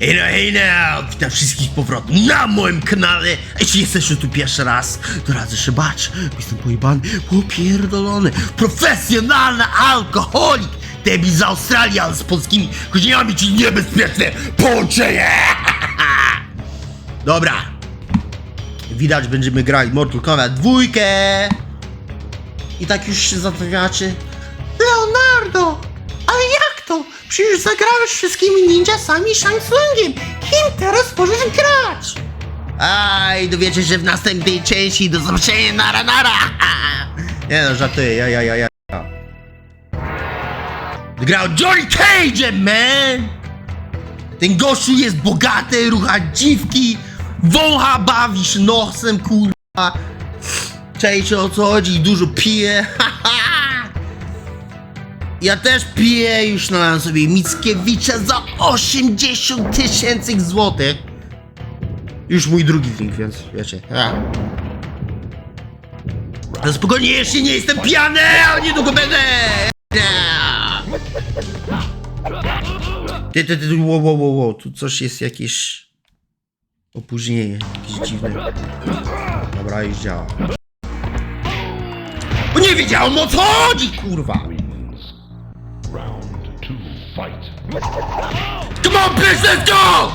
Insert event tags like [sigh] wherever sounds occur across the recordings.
Hej no, hej no! Witam wszystkich powrotnie na moim kanale! Jeśli jesteś tu pierwszy raz, to radzę się bacz. Jestem pojebany, popierdolony, profesjonalny alkoholik! Debil z Australii, ale z polskimi korzeniami, czyli niebezpieczne połączenie! [laughs] Dobra. Widać, będziemy grali Mortal Kombat dwójkę. I tak już się zastanawiacie. Leonardo! Przecież zagrałeś wszystkimi ninjasami Shang Tsungiem. Kim teraz możesz grać? Aj, dowiecie się w następnej części. Do zobaczenia, nara nara! Nie no, żartuję, ja, ja, ja, ja. Grał Johnny Cage, man! Ten gościu jest bogaty, rucha dziwki, wącha, bawi się nosem, kurwa. Cześć, o co chodzi, dużo pije, haha! [laughs] Ja też piję, już nalałem sobie Mickiewicza za 80 tysięcy złotych. Już mój drugi drink, więc wiecie. A. Ale spokojnie, jeszcze nie jestem pijany, a niedługo będę! Ty, ty, ty, wow, wow, wow, wow, tu coś jest jakieś opóźnienie, jakieś dziwne. Dobra, już działa. Bo nie wiedziałem o co chodzi, kurwa! Fight. Come on, bitch, let's go!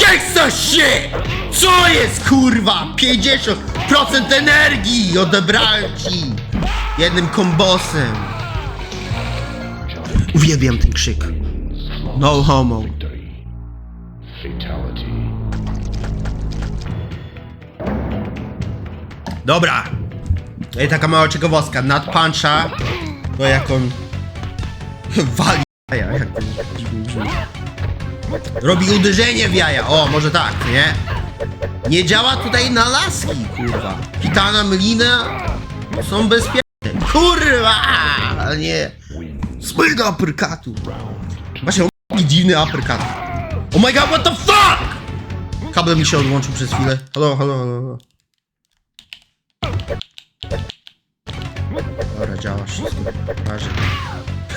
Gangsta shit! Co jest, kurwa? 50% energii odebrałem ci! Jednym kombosem. Uwielbiam ten krzyk. No homo. Dobra. I taka mała ciekawostka. Nad puncha, to jak on wali jak to. Robi uderzenie w jaja. O, może tak, nie? Nie działa tutaj na laski, kurwa. Kitana, Melina są bezpieczne. Kurwa! Ale nie. Swojego uppercutu. Właśnie, on taki dziwny uppercut. Oh my god, what the fuck! Kabel mi się odłączył przez chwilę. Halo, halo, halo. halo. Dobra, działa wszystko. Marzy.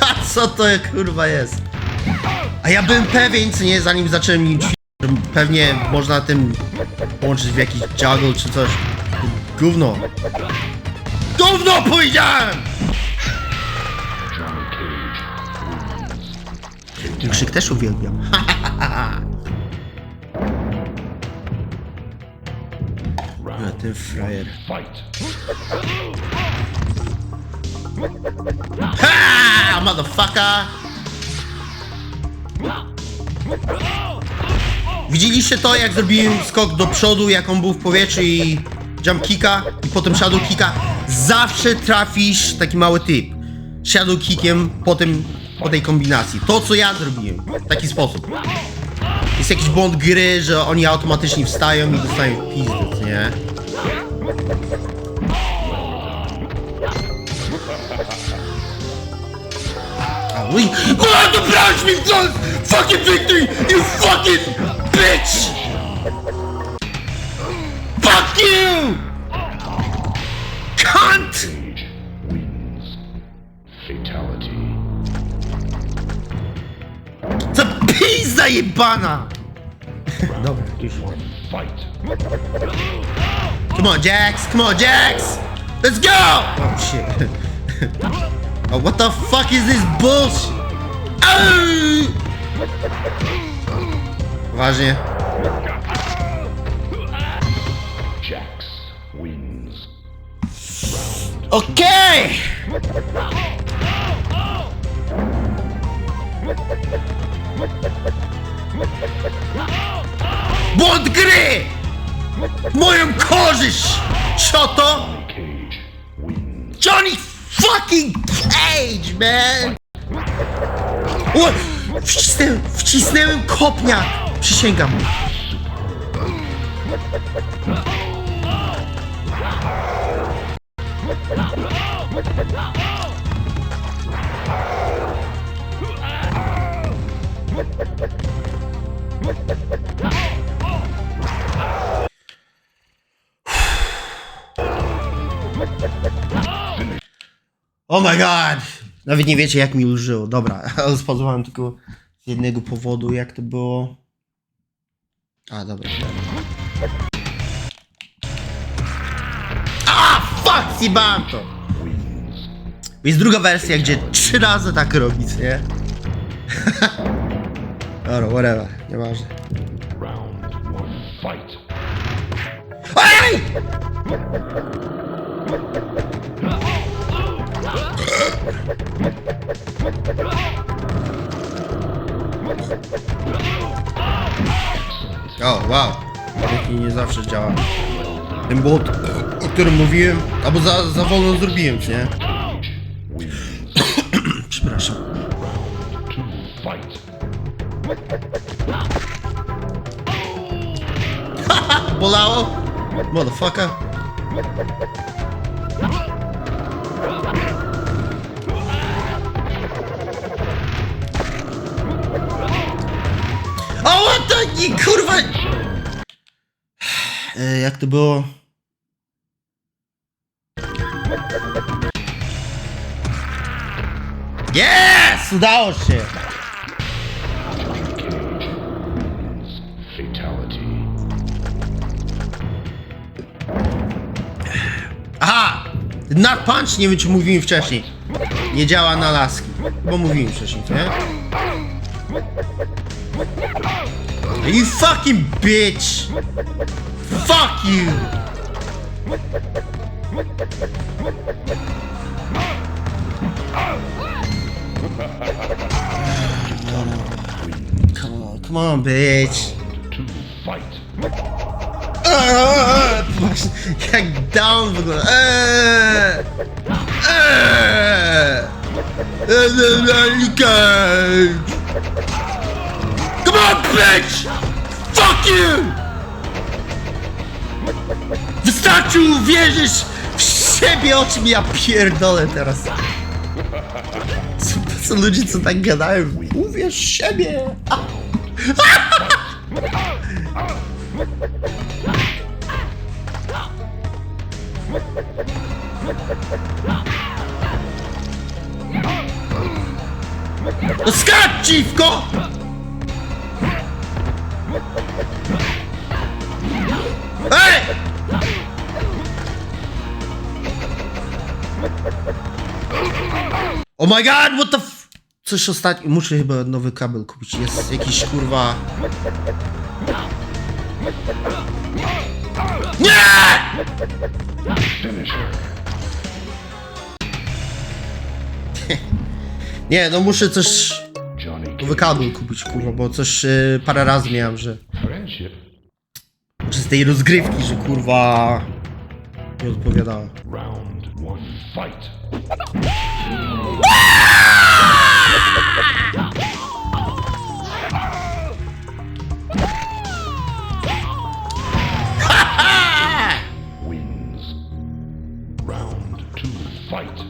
[laughs] Co to kurwa jest? A ja byłem pewien, co nie, zanim zacząłem nim pewnie można tym połączyć w jakiś juggle czy coś. Gówno. Gówno powiedziałem! Ten krzyk też uwielbiam. [laughs] A ten frajer. Ha! Motherfucker! Widzieliście to, jak zrobiłem skok do przodu, jak on był w powietrzu i jump kicka i potem shadow kicka? Zawsze trafisz taki mały typ. Shadow kickiem po, tym, po tej kombinacji. To, co ja zrobiłem. W taki sposób. Jest jakiś błąd gry, że oni automatycznie wstają i dostają pizdę, nie? O, dobrałeś mi w nos! Fucking victory! You fucking bitch! Fuck you! Cunt! Wins. Fatality. Co pizza jebana! Dobra, już. Fight. Come on, Jax! Come on, Jax! Let's go! Oh shit. [laughs] oh, what the fuck is this bullshit? Ważnie. Okej! Błąd gry! Moją korzyść! Cage wins. Johnny fucking Cage, man! O, wcisnąłem, wcisnąłem kopnia! Przysięgam. Oh my god! Nawet nie wiecie jak mi ulżyło. Dobra, [laughs] ale tylko z jednego powodu, jak to było. A, dobra. A, fuck, zjebałem to! Jest druga wersja, gdzie trzy razy tak robić, nie? [laughs] Dobra, whatever, nieważne. Ej! O, wow. Jaki nie zawsze działa. Ten bot, o którym mówiłem, albo za, za wolno zrobiłem, czy nie? [clears throat] Przepraszam. [laughs] Bolało? Motherfucker. Nie, kurwa... E, jak to było? Yes! Udało się! Aha! Nut punch, nie wiem czy mówiłem wcześniej. Nie działa na laski. Bo mówiłem wcześniej, nie? You fucking bitch! Fuck you! Come on, come on, bitch! Two. Fight. Eee, jak down wygląda. Eee, eee, eee, Cage. Come on, bitch! Fuck you! Wystarczy uwierzysz w siebie, o czym ja pierdolę teraz. Co, co ludzie co tak gadają? Uwierz w siebie! No skacz, dziwko! Ej! Oh my god, what the f... Coś ostatnio... Muszę chyba nowy kabel kupić. Jest jakiś, kurwa... Nie! [laughs] Nie, no muszę coś... Nowy kabel kupić, kurwa, bo coś y, parę razy miałem, że... Czy z tej rozgrywki, że kurwa... Nie odpowiadała. Round one. Fight. Fight.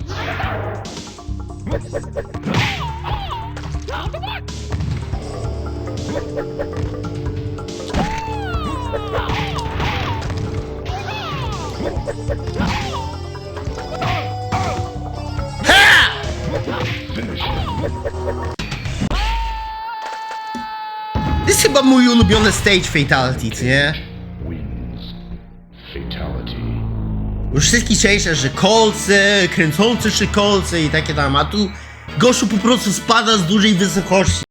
To jest chyba mój ulubiony stage fatality, nie? Wins. Fatality. Już wszystkie cieszę, że kolce, kręcące się kolce i takie tam, a tu gościu po prostu spada z dużej wysokości.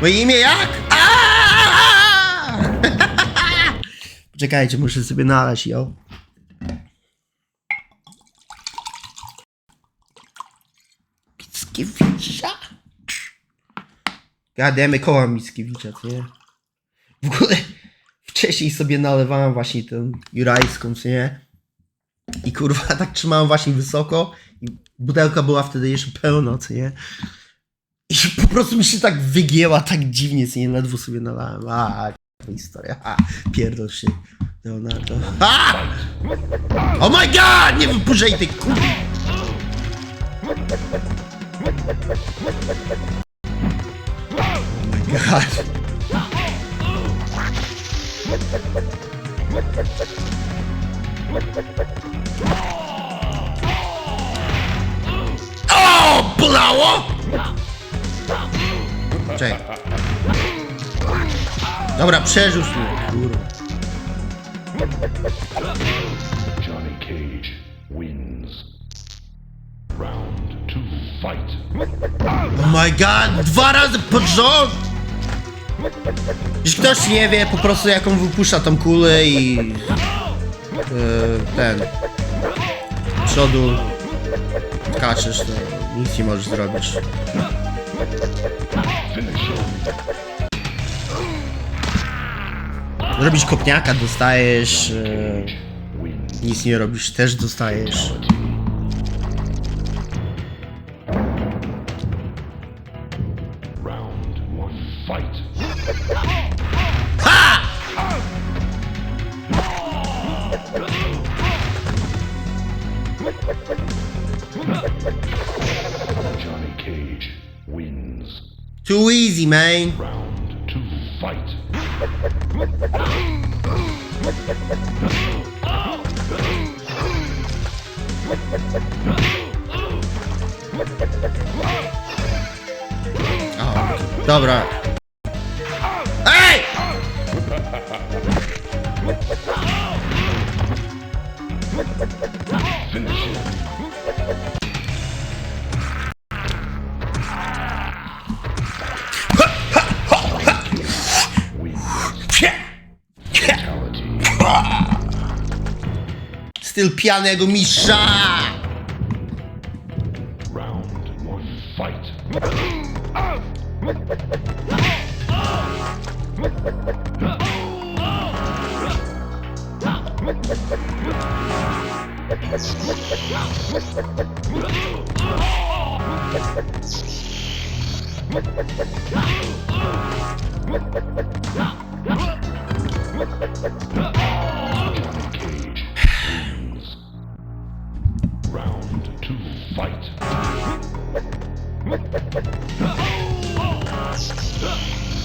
Moje imię jak? Aaaa! [laughs] Poczekajcie, muszę sobie nalać, yo. Mickiewicza? Gademy koła Mickiewicza, co nie? W ogóle wcześniej sobie nalewałem właśnie tę jurajską, co nie? I kurwa, tak trzymałem właśnie wysoko i butelka była wtedy jeszcze pełna, co nie? I po prostu mi się tak wygięła tak dziwnie, co nie? Ledwo sobie nalałem. A, historia. A, pierdol się. Leonardo. A! Oh my god! Nie wypuszczaj tej kurwa! Oh my god. O, bolało! Czekaj. Dobra, przerzuć mnie, kurwa. Oh my god, dwa razy pod rząd! Jeśli ktoś nie wie po prostu jaką wypuszcza tą kulę i... Yy, ten... przodu kaczysz, to nic nie możesz zrobić. Robisz kopniaka, dostajesz... Yy, nic nie robisz, też dostajesz. Easy. Round two, fight. O, dobra. Styl pijanego mistrza! Round one, fight.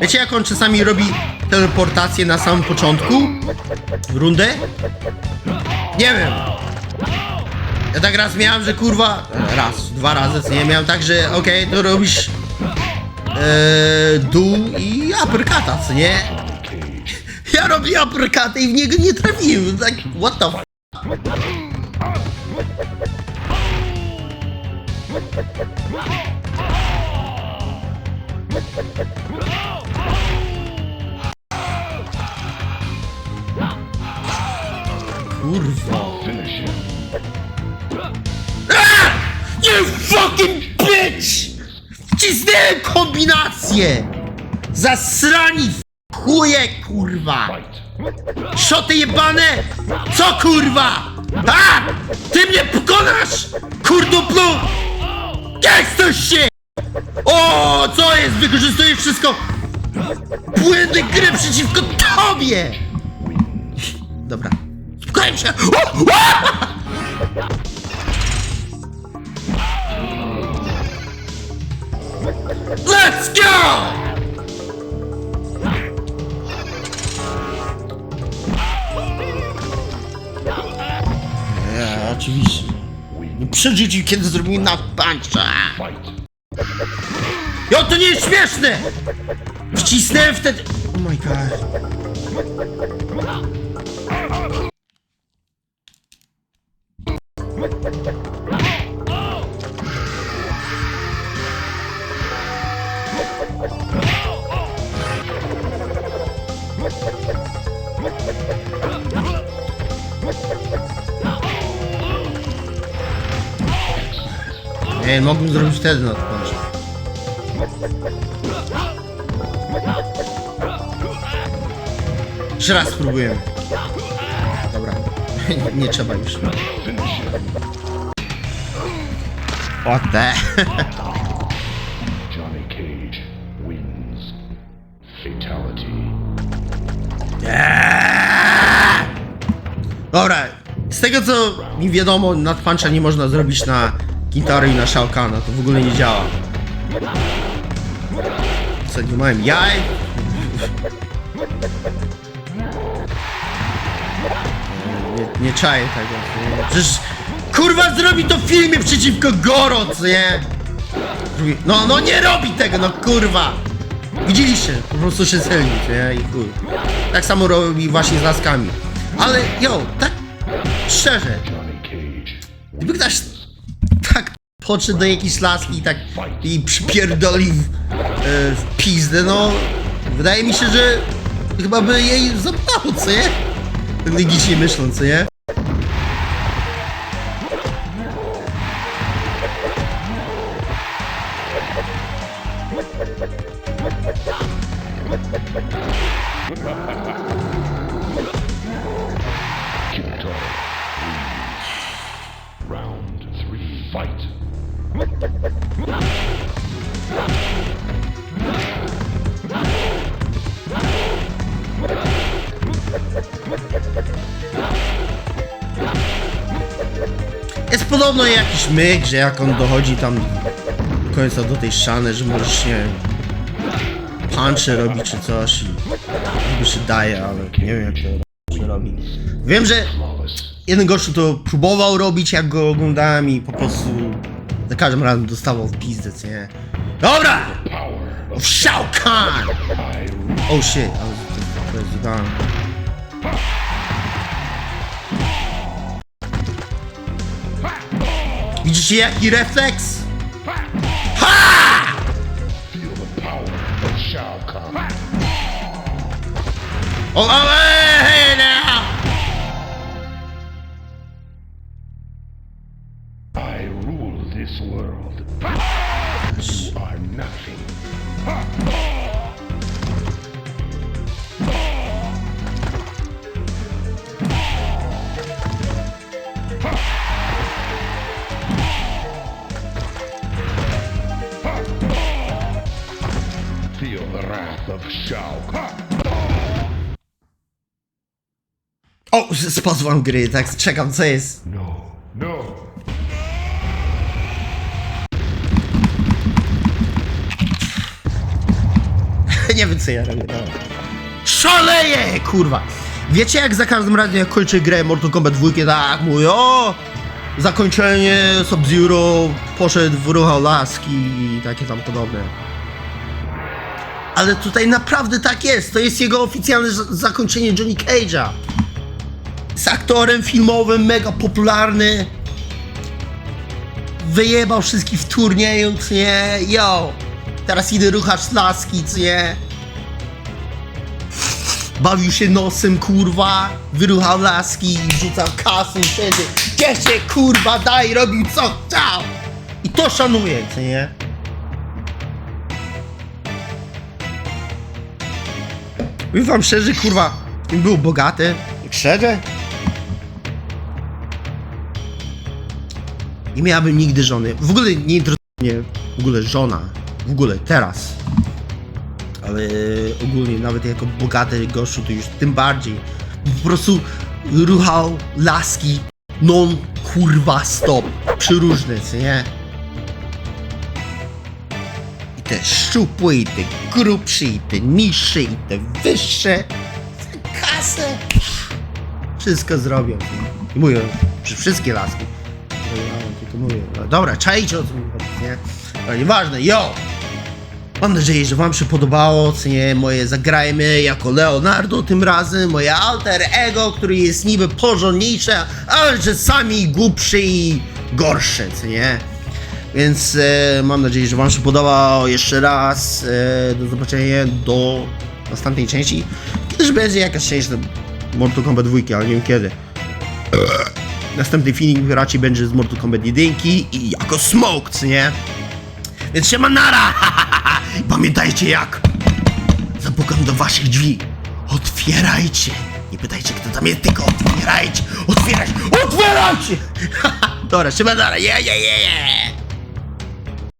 Wiecie jak on czasami robi teleportację na samym początku? Rundę? Nie wiem. Ja tak raz miałem, że kurwa... Raz, dwa razy, nie? Miałem tak, że okej, to robisz... Eee, dół i uppercuta, co nie? Ja robię uppercuta i w niego nie trafiłem. Tak, what the f... Kurwa. him. You fucking bitch! Wcisnąłem kombinację! Zasrani w chuje, kurwa! Szoty jebane! Co kurwa? A! Ty mnie pokonasz! Kurduplu! Gangstuj się! O, co jest? Wykorzystujesz wszystko! Błędy gry przeciwko tobie! Dobra. Spokojnie się! O! O! Let's go! Nie, oczywiście. Nie Przerzucił, kiedy zrobił na. Fight. Jo, to nie jest śmieszne! Wcisnąłem wtedy... Oh my god. Nie, mógłbym zrobić też na odpłacz. Jeszcze raz spróbujemy. Dobra. nie, [laughs] nie trzeba już. O te. [laughs] Johnny Cage wins. Fatality. Dobra. Z tego co mi wiadomo, nadpuncha nie można zrobić na Gintary i na Shao Kahna, to w ogóle nie działa. Co, nie mają jaj? Nie, nie czaję tego. nie? Przecież kurwa zrobi to w filmie przeciwko Goro, co nie? No, no nie robi tego, no kurwa! Widzieliście, po prostu się celni, nie? I chuj. Tak samo robi właśnie z laskami. Ale, yo, tak szczerze, gdyby ktoś podszedł do jakiejś laski i tak i przypierdolił w, e, w pizdę, no wydaje mi się, że chyba by jej zabrało, co nie? Tak logicznie myśląc, co nie? Podobno jakiś myk, że jak on dochodzi tam do końca do tej ściany, że możesz, nie wiem, punche robi czy coś i niby się daje, ale nie wiem jak to się robi. Wiem, że jeden gościu to próbował robić, jak go oglądałem i po prostu za każdym razem dostawał w pizdę, co nie? Dobra! W Shao Kahn! I rule. Oh shit, ale to, to jest dodane. Widzicie jaki refleks? Feel the power of Shao Kahn. O, o, ej, wrath of Shao. O, spozwam gry, tak czekam co jest. No, no. [laughs] Nie wiem co ja robię, dobra. Szaleję, kurwa! Wiecie jak za każdym razem jak kończę grę Mortal Kombat 2, tak mówię, o! Zakończenie Sub-Zero, poszedł w ruch laski i takie tam podobne. Ale tutaj naprawdę tak jest, to jest jego oficjalne zakończenie Johnny Cage'a. Z aktorem filmowym, mega popularny. Wyjebał wszystkich w turnieju, co nie? Yo! Teraz idę ruchać laski, co nie? Bawił się nosem, kurwa, wyruchał laski, rzucał kasę wszędzie. Gdzie się, kurwa, daj, robił co chciał. I to szanuję, co nie? Mówię wam szczerze, kurwa, był bogaty. Szczerze? Nie miałabym nigdy żony. W ogóle nie interesuje mnie w ogóle żona. W ogóle teraz. Ale ogólnie nawet jako bogaty gościu to już tym bardziej. Po prostu ruchał laski non kurwa stop. Przyróżne, co nie? Te szczupłe, i te grubsze, i te niższe, i te wyższe. Za kasę. Wszystko zrobią. I przy wszystkie laski. No, tylko mówię, no dobra, czajcie o co mi chodzi, nie? Ale nieważne, yo! Mam nadzieję, że wam się podobało, co nie, moje zagrajmy jako Leonardo tym razem, moje alter ego, który jest niby porządniejsze, ale czasami głupszy i gorsze, co nie? Więc e, mam nadzieję, że wam się podobało jeszcze raz. E, do zobaczenia do następnej części. Kiedyś będzie jakaś część Mortal Kombat 2, ale nie wiem kiedy. Następny film raczej będzie z Mortal Kombat 1 i jako Smoke, co nie? Więc się nara! [laughs] Pamiętajcie jak! Zapukam do waszych drzwi. Otwierajcie! Nie pytajcie kto tam jest, tylko otwierajcie! Otwierajcie! Otwierajcie! [laughs] Dobra, się nara! Je, je, je, je!